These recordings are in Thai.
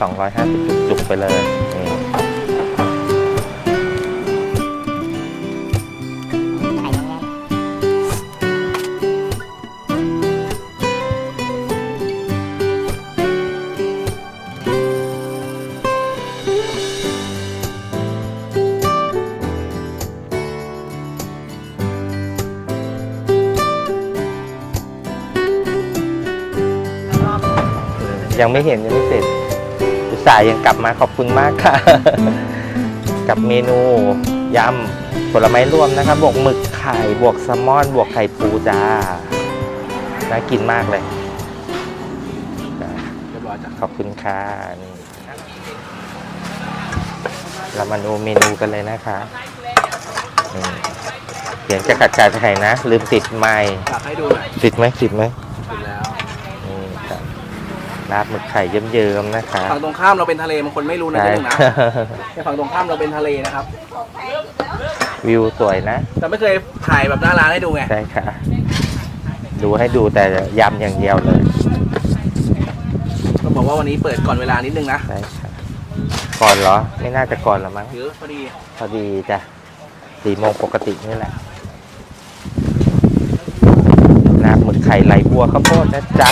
250 จุกๆไปเลยนี่ไข่ลงแล้วยังไม่เห็นยังไม่เสร็จ อุตส่าห์ยังกลับมาขอบคุณมากค่ะ กับเมนูยำผลไม้รวมนะครับ บวกหมึกไข่บวกแซลมอน บวกไข่ปูจ้าน่ากินมากเลยจ้ะเรียบร้อยจ้ะขอบคุณค่ะนี่เรามาดูเมนูกันเลยนะคะนี่เสียงจะขัดใจไปไหนนะ ลืมติดไมค์อยากให้ดูหน่อยติดไหมติดไหมดูแล้วนี่ครับ ลาบหมึกไข่เยิ้มๆนะคะฝั่งตรงข้ามเราเป็นทะเลบางคนไม่รู้นะใช่เจ๊หนึ่งนะแต่ฝั่งตรงข้ามเราเป็นทะเลนะครับ วิวสวยนะแต่ไม่เคยถ่ายแบบหน้าร้านให้ดูไงใช่ค่ะ ดูให้ดูแต่ยำอย่างเดียวเลยก็บอกว่าวันนี้เปิดก่อนเวลานิดนึงนะใช่ค่ะก่อนเหรอ ไม่น่าจะก่อนหรอมั้งหรือพอดีพอดีจ้ะสี่โมงปกตินี่แหละลาบหมึกไข่ไหลบัวข้าวโพดนะจ๊ะ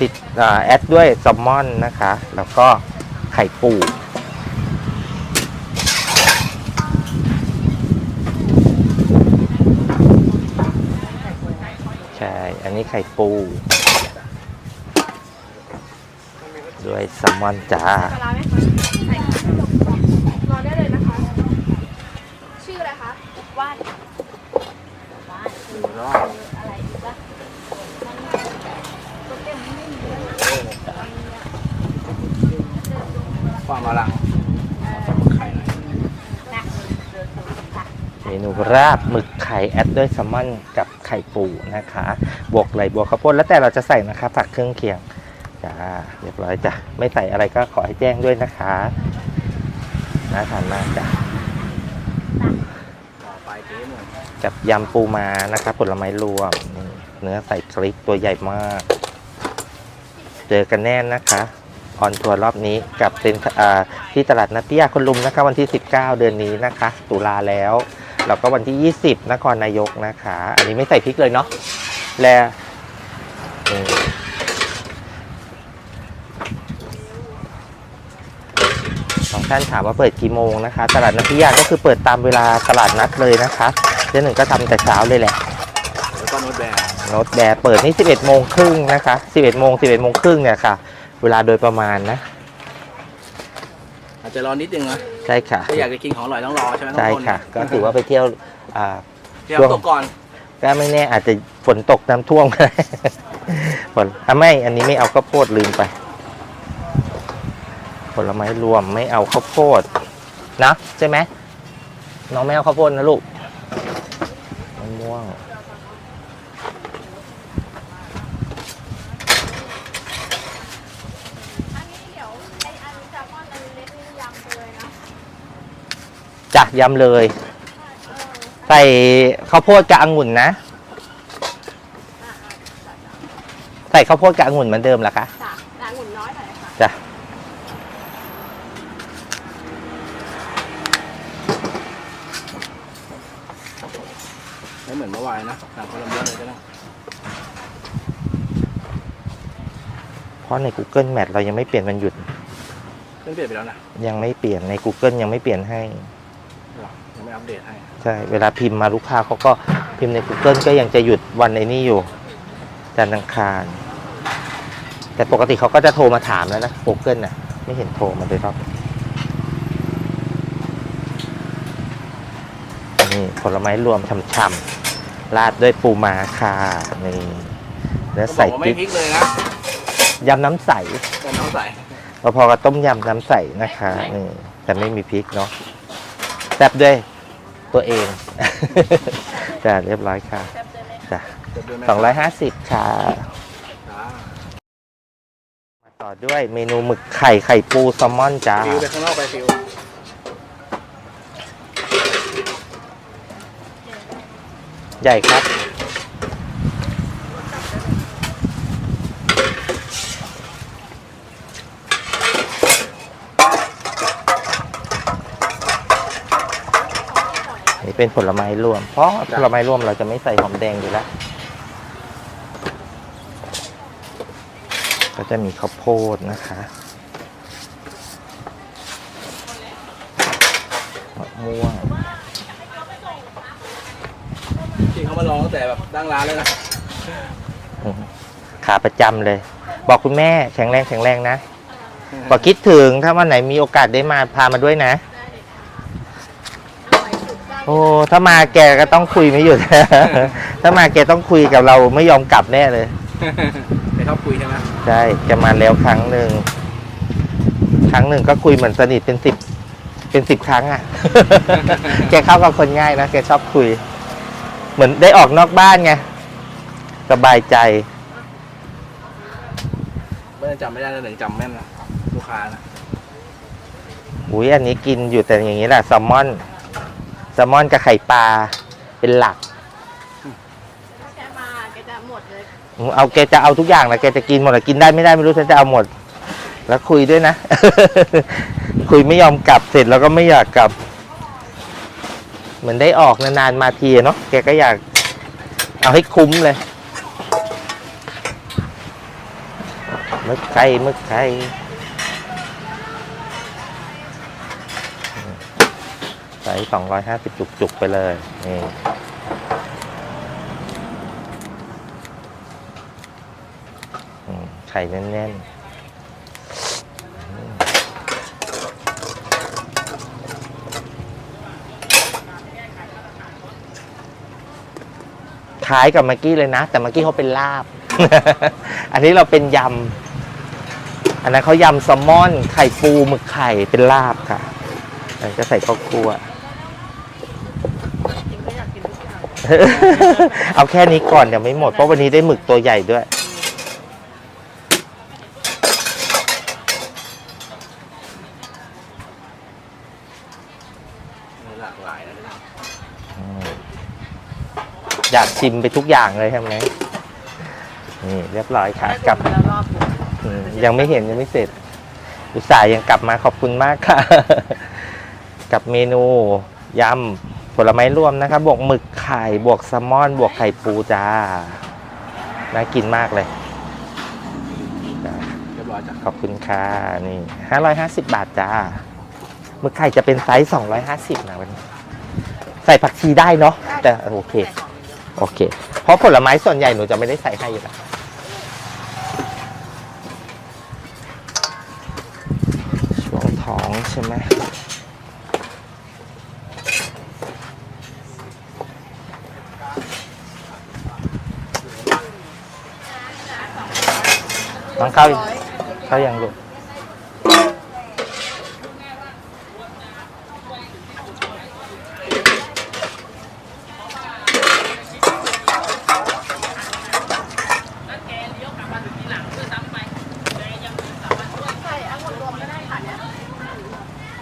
ติดอ่าแอดด้วยแซลมอนนะคะ แล้วก็ไข่ปูใช่ อันนี้ไข่ปู ด้วยแซลมอนจ้าปลาร้าไหมคะใส่ค่ะรอได้เลยนะคะ ชื่ออะไรคะว่านดูรอบ อะไรอีกปะ ความอลังไข่หน่อยเมนูราบหมึกไข่แอดด้วยแซลมอนกับไข่ปูนะคะ บวกไหลบัวข้าวโพดแล้วแต่เราจะใส่นะคะผักเครื่องเคียงจ้าเรียบร้อยจ้ะไม่ใส่อะไรก็ขอให้แจ้งด้วยนะคะน่าทานมากจ้ะต่อไปเจ๊หนึ่งกับยำปูมานะคะผลไม้รวมเนื้อใส่คลิกตัวใหญ่มาก เจอกันแน่นะคะออนทัวร์รอบนี้กับเป็นที่ตลาดนัดพิยาคนลุมนะคะวันที่ 19 เดือนนี้นะคะ ตุลาแล้วแล้วก็วันที่ 20นครนายกนะคะ อันนี้ไม่ใส่พริกเลยเนาะและนี่สองท่านถามว่าเปิดกี่โมงนะคะ ตลาดนัดพิยาก็คือเปิดตามเวลาตลาดนัดเลยนะคะเจ๊หนึ่งก็ทำแต่เช้าเลยแหละ โน้ตแบร์โน้ตแบร์เปิดนี่11โมงครึ่งนะคะ11โมง11โมงครึ่งเนี่ยค่ะ เวลาโดยประมาณนะ อาจจะรอนิดนึงนะใช่ค่ะถ้าอยากจะกินของอร่อยต้องรอใช่ไหมใช่ค่ะ ก็ถือว่าไปเที่ยวอ่าเที่ยวตกก่อนก็ไม่แน่อาจจะฝนตกน้ำท่วมก็ได้ฝนอะไม่ อันนี้ไม่เอาข้าวโพดลืมไป ผลไม้รวมไม่เอาข้าวโพดนะใช่ไหมน้องไม่เอาข้าวโพดนะลูกมะม่วง อันนี้เดี๋ยวไออันแซลมอนอันเล็กนี่ยำไปเลยนะ จักยำเลย ใส่ข้าวโพดกับองุ่นนะ ใส่ข้าวโพดกับองุ่นเหมือนเดิมเหรอคะจ้ะหนังหุ่นน้อยหน่อยค่ะจ้ะไม่เหมือนเมื่อวานนะต่างคนละเยอะเลยก็ได้เพราะใน Google Map เรายังไม่เปลี่ยนวันหยุด เพิ่งเปลี่ยนไปแล้วนะ ยังไม่เปลี่ยนใน Google ยังไม่เปลี่ยนให้ หรอยังไม่อัปเดตให้ ใช่เวลาพิมพ์มาลูกค้าเขาก็พิมพ์ใน Google ก็ยังจะหยุดวันไอ้นี่อยู่จันทร์อังคาร แต่ปกติเขาก็จะโทรมาถามแล้วนะ Google น่ะ ไม่เห็นโทรมาเลยครับนี่ผลไม้รวมช่ำๆราดด้วยปูม้าค่ะนี่เนื้อก็บใส่อกว่าไม่กิ๊กพริกเลยนะยำน้ำใส แต่น้องใส่พอๆกับต้มยำน้ำใสนะคะนี่แต่ไม่มีพริกเนาะ แซ่บด้วยตัวเอง จ้ะเรียบร้อยค่ะแซ่บเลยไหมจ้ะเดี๋ยวดูไหมสองร้อยห้าสิบค่ะจ้ามาต่อด้วยเมนูหมึกไข่ไข่ปูแซลมอนจ้าฟิวไปข้างนอกไปฟิวใหญ่ครับ เป็นผลไม้รวม เพราะผลไม้รวมเราจะไม่ใส่หอมแดงอยู่แล้ว ก็จะมีข้าวโพดนะคะมะม่วงที่เขามาลองตั้งแต่แบบตั้งร้านเลยนะอืมขาประจำเลย บอกคุณแม่แข็งแรงแข็งแรงนะ บอกคิดถึงถ้าวันไหนมีโอกาสได้มาพามาด้วยนะ โอ้ถ้ามาแกก็ต้องคุยไม่หยุด ถ้ามาแกต้องคุยกับเราไม่ยอมกลับแน่เลย ไปชอบคุยใช่ไหมใช่แกมาแล้วครั้งหนึ่งครั้งหนึ่งก็คุยเหมือนสนิทเป็นสิบเป็นสิบครั้งอะ แกเข้ากับคนง่ายนะแกชอบคุย เหมือนได้ออกนอกบ้านไงสบายใจไม่ได้จำไม่ได้แล้วแต่จำแม่นนะลูกค้านะอุ้ยอันนี้กินอยู่แต่อย่างนี้แหละแซลมอนแซลมอนกับไข่ปลาเป็นหลักถ้าแกมาแกจะหมดเลยเอาแกจะเอาทุกอย่างนะแกจะกินหมดอะกินได้ไม่ได้ไม่รู้ฉันจะเอาหมด แล้วคุยด้วยนะ คุยไม่ยอมกลับเสร็จแล้วก็ไม่อยากกลับ เหมือนได้ออกนานๆมาทีอะเนาะแกก็อยาก เอาให้คุ้มเลยมึกไข่มึกไข่ ใส่สองร้อยห้าสิบจุก ๆ ไปเลย นี่ไข่แน่น ๆคล้ายกับเมื่อกี้เลยนะ แต่เมื่อกี้เขาเป็นลาบ อันนี้เราเป็นยำ อันนั้นเขายำแซลมอน ไข่ปูหมึกไข่เป็นลาบค่ะอันจะใส่ข้าวคั่ว จริงก็อยากกินทุกอย่าง เอาแค่นี้ก่อนเดี๋ยวไม่หมดเพราะวันนี้ได้หมึกตัวใหญ่ด้วย หลากหลายนะเนี่ยอยากชิมไปทุกอย่างเลยใช่ไหมนี่เรียบร้อยค่ะกลับแล้วรอบผมอืมยังไม่เห็นยังไม่เสร็จ อุตส่าห์ยังกลับมาขอบคุณมากค่ะ กับเมนูยำผลไม้รวมนะครับบวกหมึก ไข่บวกแซลมอน บวกไข่ปูจ้า น่ากินมากเลยจ้าเรียบร้อยจ้ะขอบคุณค่ะนี่ห้าร้อยห้าสิบบาทจ้าหมึกไข่จะเป็นไซส์สองร้อยห้าสิบนะวันนี้ ใส่ผักชีได้เนาะแต่โอเค โอเค เพราะผลไม้ส่วนใหญ่หนูจะไม่ได้ใส่ให้อยู่แล้วช่วงท้องใช่ไหม น้องเข้าเข้ายังลูกใส่องุ่นรวมก็ได้ค่ะเนี่ย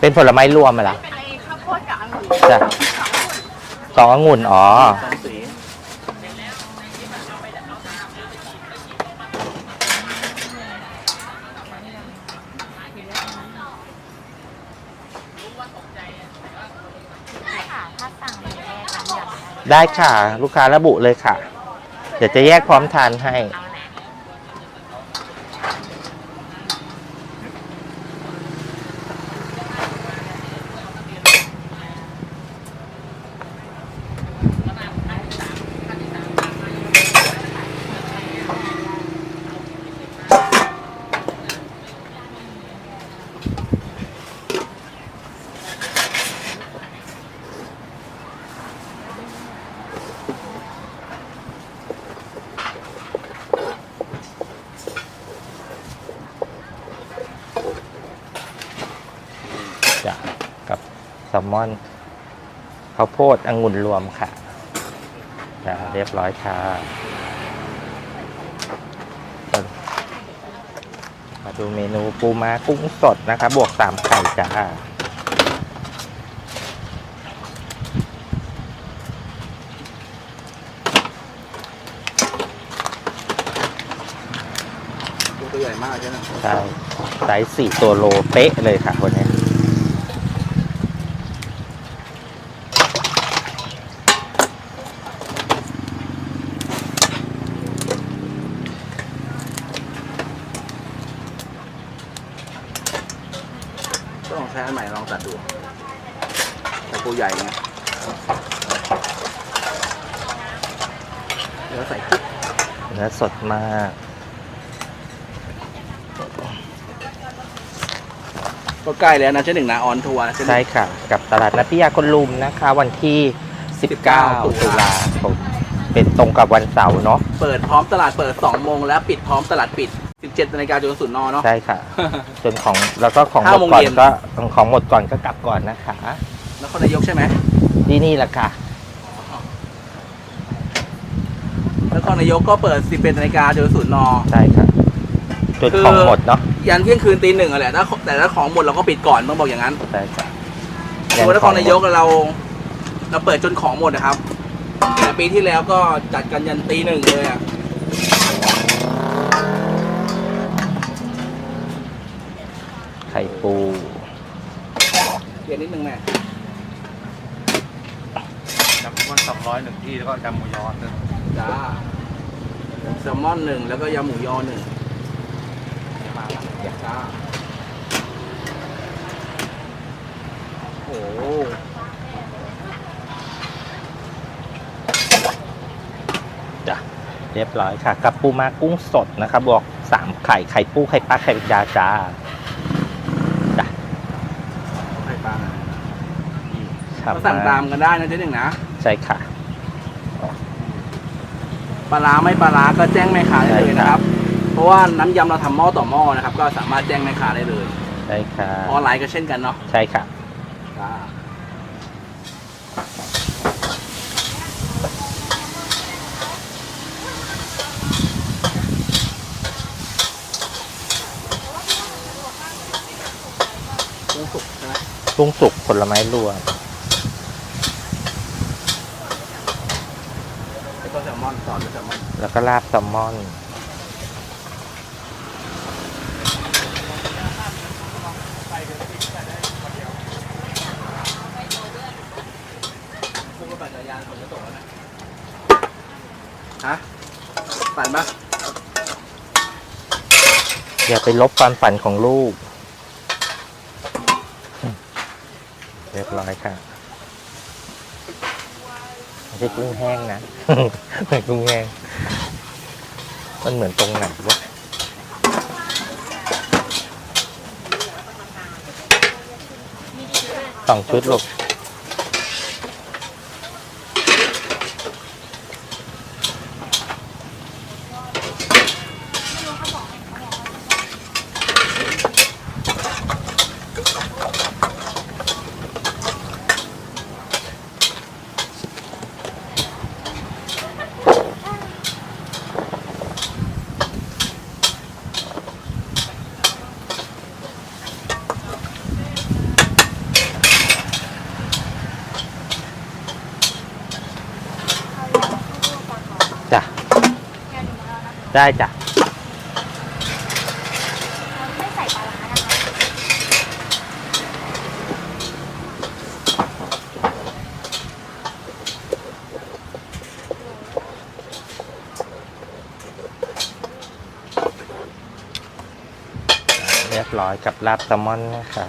เป็นผลไม้รวมอะเหรอเป็นไอ้ข้าวโพดกับองุ่นจ้ะสององุ่นอ๋อ สองสี ค่ะถ้าสั่งเป็นแยกน้ำยำ ได้ค่ะ ลูกค้าระบุเลยค่ะ เดี๋ยวจะแยกพร้อมทานให้ เอาไหน จ้ะกับแซ ลมอนข้าวโพดองุ่นรวมค่ะจ้ะเรียบร้อยค่ะ มาดูเมนูปูม้ากุ้งสดนะคะ บวกสามไข่จ้าตัวตัวใหญ่มากใช่ไหมใช่ไซส์สี่ตัวโลเป๊ะเลยค่ะวันนี้ ใช้อันใหม่ลองตัดดูแต่ปูใหญ่ไงเดี๋ยวใส่พริกเนื้อสดมาก ก็ใกล้แล้วนะเจ๊หนึ่งนะออนทัวร์นะเจ๊หใช่นึ่ง ค่ะ กับตลาดนัดพิยาคนลุมนะคะ วันที่19 ตุลาคมเป็นตรงกับวันเสาร์เนาะ เปิดพร้อมตลาดเปิด2โมงแล้วปิดพร้อมตลาดปิด 17นาฬิกาจนถึงศูนย์นอเนาะ ใช่ค่ะ จนของแล้วก็ของหมห้าดโมงก่อนเย็น ก็ของหมดก่อนก็กลับก่อนนะคะนครนายกใช่ไหมที่นี่แหละค่ะ นครนายกก็เปิด 11นาฬิกาจนถึงศูนย์นอ ใช่ค่ะจนของหมดเนาะยันเที่ยงคืนตีหนึ่งอะแหละถ้าแต่ถ้าของหมดเราก็ปิดก่อนต้องบอกอย่างนั้นใช่ค่ะส่วนนครนายกเรา เราเปิดจนของหมดนะครับแต่ปีที่แล้วก็จัดกันยันตีหนึ่งเลยอะ ข่ปูเรียนนิดนึงแม่จำมันสองร้อยหนึ่งที่แล้วก็จำหมูยอหนึ่งจ้าแซลมอนหนึ่งแล้วก็ยำหมูยอหนึ่งมาแล้วจ้าโอ้โหจ้ะเรียบร้อยค่ะ กับปูมากุ้งสดนะคะบวกสามไข่ ไข่ปูไข่ปลาไข่ดาจ้าจ้ะ ไข่ปลา ครับก็สั่งตามกันได้นะเจ๊หนึ่งนะใช่ค่ะ ปลาร้าไม่ปลาร้าก็แจ้งแม่ค้าได้เลยนะครับ เพราะว่าน้ำยำเราทำหม้อต่อหม้อนะครับ ก็สามารถแจ้งแม่ค้าได้เลยใช่ค่ะออนไลน์ก็เช่นกันเนาะใช่ค่ะจ้าเครื่องสุกใช่ไหมกุ้งสุกผลไม้รวม ล้วก็แซลมอนต่อด้วยแซลมอนแล้วก็ลาบแซลมอนพุ่งก็ปั่นจักรยานฝนจะตกแล้วนะฮะปั่นปะอย่าไปลบความฝันของลูก เรียบร้อยค่ะ ไม่ใช่กุ้งแห้งนะไม่กุ้งแห้งมันเหมือนตรงไหนวะสองชุดลูก จ้ะ ได้จ้ะไม่ใส่ปลาร้านะคะ เรียบร้อยกับลาบแซลมอนนะคะ